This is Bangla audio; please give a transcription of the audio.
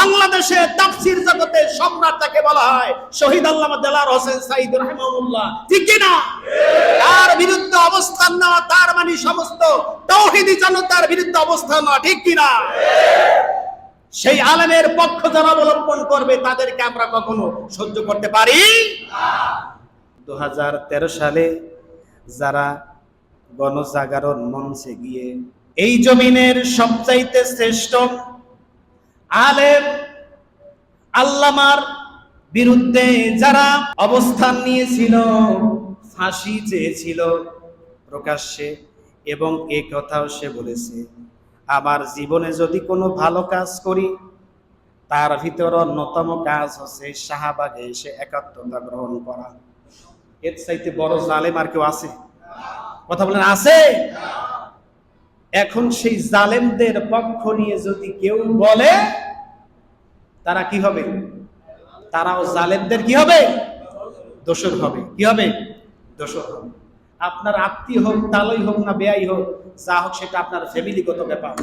বাংলাদেশে তাফসির জগতে সম্রাট তাকে বলা হয় শহীদ আল্লামা দেলার হোসেন সাইদ রাহিমাহুল্লাহ। ঠিক না তার বিরুদ্ধে অবস্থান নেওয়া, তার মানে সমস্ত তৌহিদি জনতার বিরুদ্ধে অবস্থান নেওয়া, ঠিক কি না সেই আলেমের পক্ষ যারা অবলম্বন করবে, তাদেরকে আমরা কখনো সহ্য করতে পারি দু হাজার তেরো সালে যারা গণজাগরণ মঞ্চে গিয়ে এই জমিনের সবচাইতে শ্রেষ্ঠ আলেম, আল্লামার বিরুদ্ধে যারা অবস্থান নিয়েছিল, ফাঁসি চেয়েছিল প্রকাশ্যে এবং এ কথাও সে বলেছে, আমার জীবনে যদি কোনো ভালো কাজ করি, তার ভিতর অন্যতম কাজ হচ্ছে শাহবাগে এসে একাত্মতা গ্রহণ করা। এর চাইতে বড় জালেম আর কেউ আছে? কথা বলেন, আছে? এখন সেই জালেমদের পক্ষ নিয়ে যদি কেউ বলে, তারা কি হবে? তারাও জালেমদের কি হবে? দোষর হবে। কি হবে? দোষর হবে। আপনার আত্মীয় হোক, তালই হোক না বেয়াই হোক, যা হোক সেটা আপনার ফ্যামিলিগত ব্যাপার।